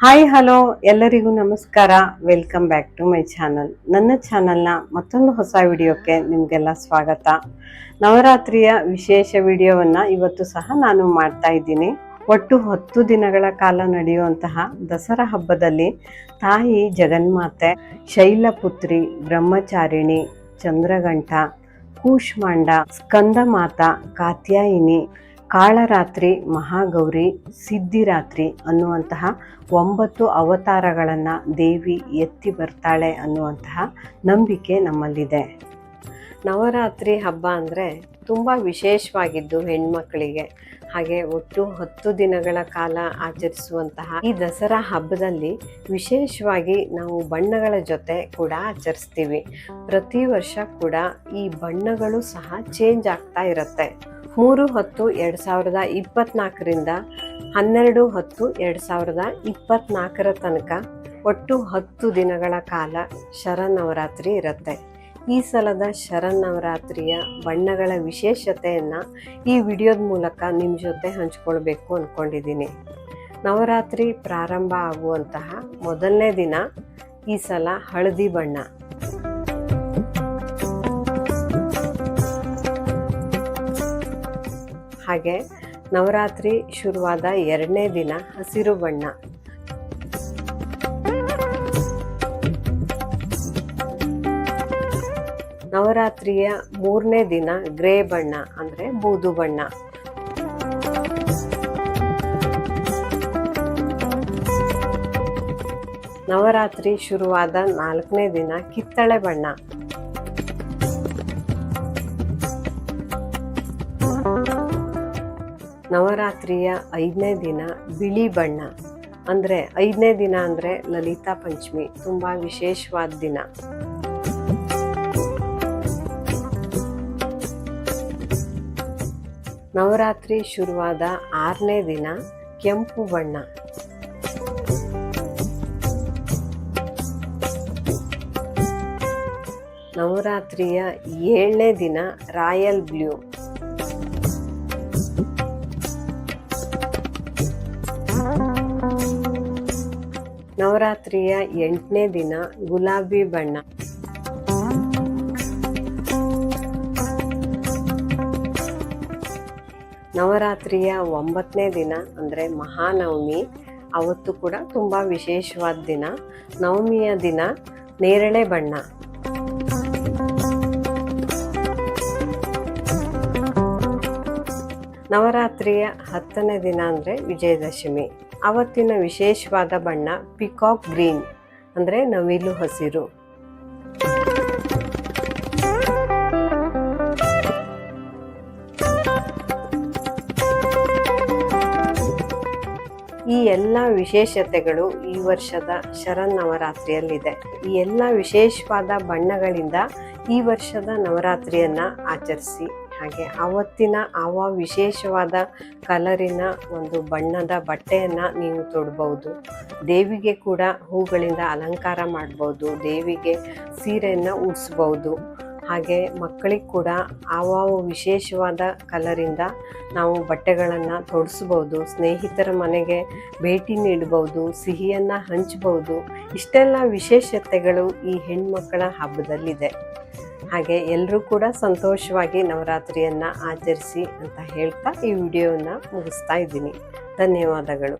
Hi hello ಎಲ್ಲರಿಗೂ ನಮಸ್ಕಾರ. Welcome back to my channel ನನ್ನ ಚಾನಲ್ನ ಮತ್ತೊಂದು ಹೊಸ ವಿಡಿಯೋಕ್ಕೆ ನಿಮಗೆಲ್ಲ ಸ್ವಾಗತ. ನವರಾತ್ರಿಯ ವಿಶೇಷ ವಿಡಿಯೋವನ್ನು ಇವತ್ತು ಸಹ ನಾನು ಮಾಡ್ತಾ ಇದ್ದೀನಿ. ಒಟ್ಟು ಹತ್ತು ದಿನಗಳ ಕಾಲ ನಡೆಯುವಂತಹ ದಸರಾ ಹಬ್ಬದಲ್ಲಿ ತಾಯಿ ಜಗನ್ಮಾತೆ, ಶೈಲಪುತ್ರಿ, ಬ್ರಹ್ಮಚಾರಿಣಿ ಚಂದ್ರಗಂಟ ಕೂಷ್ಮಾಂಡ, ಸ್ಕಂದಮಾತ, ಕಾತ್ಯಾಯಿನಿ ಕಾಳರಾತ್ರಿ, ಮಹಾಗೌರಿ, ಸಿದ್ಧಿರಾತ್ರಿ ಅನ್ನುವಂತಹ ಒಂಬತ್ತು ಅವತಾರಗಳನ್ನು ದೇವಿ ಎತ್ತಿ ಬರ್ತಾಳೆ ಅನ್ನುವಂತಹ ನಂಬಿಕೆ ನಮ್ಮಲ್ಲಿದೆ. ನವರಾತ್ರಿ ಹಬ್ಬ ಅಂದರೆ ತುಂಬ ವಿಶೇಷವಾಗಿದ್ದು ಹೆಣ್ಮಕ್ಕಳಿಗೆ ಹಾಗೆ ಒಟ್ಟು ಹತ್ತು ದಿನಗಳ ಕಾಲ ಆಚರಿಸುವಂತಹ ಈ ದಸರಾ ಹಬ್ಬದಲ್ಲಿ ವಿಶೇಷವಾಗಿ ನಾವು ಬಣ್ಣಗಳ ಜೊತೆ ಕೂಡ ಆಚರಿಸ್ತೀವಿ. ಪ್ರತಿ ವರ್ಷ ಕೂಡ ಈ ಬಣ್ಣಗಳು ಸಹ ಚೇಂಜ್ ಆಗ್ತಾ ಇರುತ್ತೆ. ಮೂರು ಹತ್ತು ಎರಡು ಸಾವಿರದ ಇಪ್ಪತ್ನಾಲ್ಕರಿಂದ ಹನ್ನೆರಡು ಹತ್ತು ಎರಡು ಸಾವಿರದ ಇಪ್ಪತ್ತ್ನಾಲ್ಕರ ತನಕ ಒಟ್ಟು ಹತ್ತು ದಿನಗಳ ಕಾಲ ಶರನವರಾತ್ರಿ ಇರುತ್ತೆ. ಈ ಸಲದ ಶರನ್ನವರಾತ್ರಿಯ ಬಣ್ಣಗಳ ವಿಶೇಷತೆಯನ್ನು ಈ ವಿಡಿಯೋದ ಮೂಲಕ ನಿಮ್ಮ ಜೊತೆ ಹಂಚ್ಕೊಳ್ಬೇಕು ಅಂದ್ಕೊಂಡಿದ್ದೀನಿ ನವರಾತ್ರಿ ಪ್ರಾರಂಭ ಆಗುವಂತಹ ಮೊದಲನೇ ದಿನ ಈ ಸಲ ಹಳದಿ ಬಣ್ಣ. ಹಾಗೆ ನವರಾತ್ರಿ ಶುರುವಾದ ಎರಡನೇ ದಿನ ಹಸಿರು ಬಣ್ಣ. ನವರಾತ್ರಿಯ ಮೂರನೇ ದಿನ ಗ್ರೇ ಬಣ್ಣ ಅಂದರೆ ಬೂದು ಬಣ್ಣ. ನವರಾತ್ರಿ ಶುರುವಾದ ನಾಲ್ಕನೇ ದಿನ ಕಿತ್ತಳೆ ಬಣ್ಣ. ನವರಾತ್ರಿಯ ಐದನೇ ದಿನ ಬಿಳಿ ಬಣ್ಣ. ಅಂದರೆ ಐದನೇ ದಿನ ಅಂದರೆ ಲಲಿತಾ ಪಂಚಮಿ, ತುಂಬ ವಿಶೇಷವಾದ ದಿನ. ನವರಾತ್ರಿ ಶುರುವಾದ ಆರನೇ ದಿನ ಕೆಂಪು ಬಣ್ಣ. ನವರಾತ್ರಿಯ ಏಳನೇ ದಿನ ರಾಯಲ್ ಬ್ಲೂ. ನವರಾತ್ರಿಯ ಎಂಟನೇ ದಿನ ಗುಲಾಬಿ ಬಣ್ಣ. ನವರಾತ್ರಿಯ ಒಂಬತ್ತನೇ ದಿನ ಅಂದರೆ ಮಹಾನವಮಿ, ಅವತ್ತು ಕೂಡ ತುಂಬ ವಿಶೇಷವಾದ ದಿನ. ನವಮಿಯ ದಿನ ನೇರಳೆ ಬಣ್ಣ. ನವರಾತ್ರಿಯ ಹತ್ತನೇ ದಿನ ಅಂದರೆ ವಿಜಯದಶಮಿ. ಅವತ್ತಿನ ವಿಶೇಷವಾದ ಬಣ್ಣ ಪಿಕಾಕ್ ಗ್ರೀನ್ ಅಂದರೆ ನವಿಲು ಹಸಿರು. ಈ ಎಲ್ಲ ವಿಶೇಷತೆಗಳು ಈ ವರ್ಷದ ಶರನ್ನವರಾತ್ರಿಯಲ್ಲಿದೆ ಈ ಎಲ್ಲ ವಿಶೇಷವಾದ ಬಣ್ಣಗಳಿಂದ ಈ ವರ್ಷದ ನವರಾತ್ರಿಯನ್ನು ಆಚರಿಸಿ, ಹಾಗೆ ಆವತ್ತಿನ ಆವ ವಿಶೇಷವಾದ ಕಲರಿನ ಒಂದು ಬಣ್ಣದ ಬಟ್ಟೆಯನ್ನು ನೀವು ತೊಡಬಹುದು ದೇವಿಗೆ ಕೂಡ ಹೂಗಳಿಂದ ಅಲಂಕಾರ ಮಾಡ್ಬೋದು. ದೇವಿಗೆ ಸೀರೆಯನ್ನು ಉಡಿಸ್ಬೋದು. ಹಾಗೆ ಮಕ್ಕಳಿಗೆ ಕೂಡ ಆವಾವ ವಿಶೇಷವಾದ ಕಲರಿಂದ ನಾವು ಬಟ್ಟೆಗಳನ್ನು ತೊಡಿಸ್ಬೋದು, ಸ್ನೇಹಿತರ ಮನೆಗೆ ಭೇಟಿ ನೀಡಬಹುದು ಸಿಹಿಯನ್ನು ಹಂಚ್ಬೋದು. ಇಷ್ಟೆಲ್ಲ ವಿಶೇಷತೆಗಳು ಈ ಹೆಣ್ಮಕ್ಕಳ ಹಬ್ಬದಲ್ಲಿದೆ. ಹಾಗೆ ಎಲ್ಲರೂ ಕೂಡ ಸಂತೋಷವಾಗಿ ನವರಾತ್ರಿಯನ್ನು ಆಚರಿಸಿ ಅಂತ ಹೇಳ್ತಾ ಈ ವಿಡಿಯೋನ ಮುಗಿಸ್ತಾ ಇದ್ದೀನಿ. ಧನ್ಯವಾದಗಳು.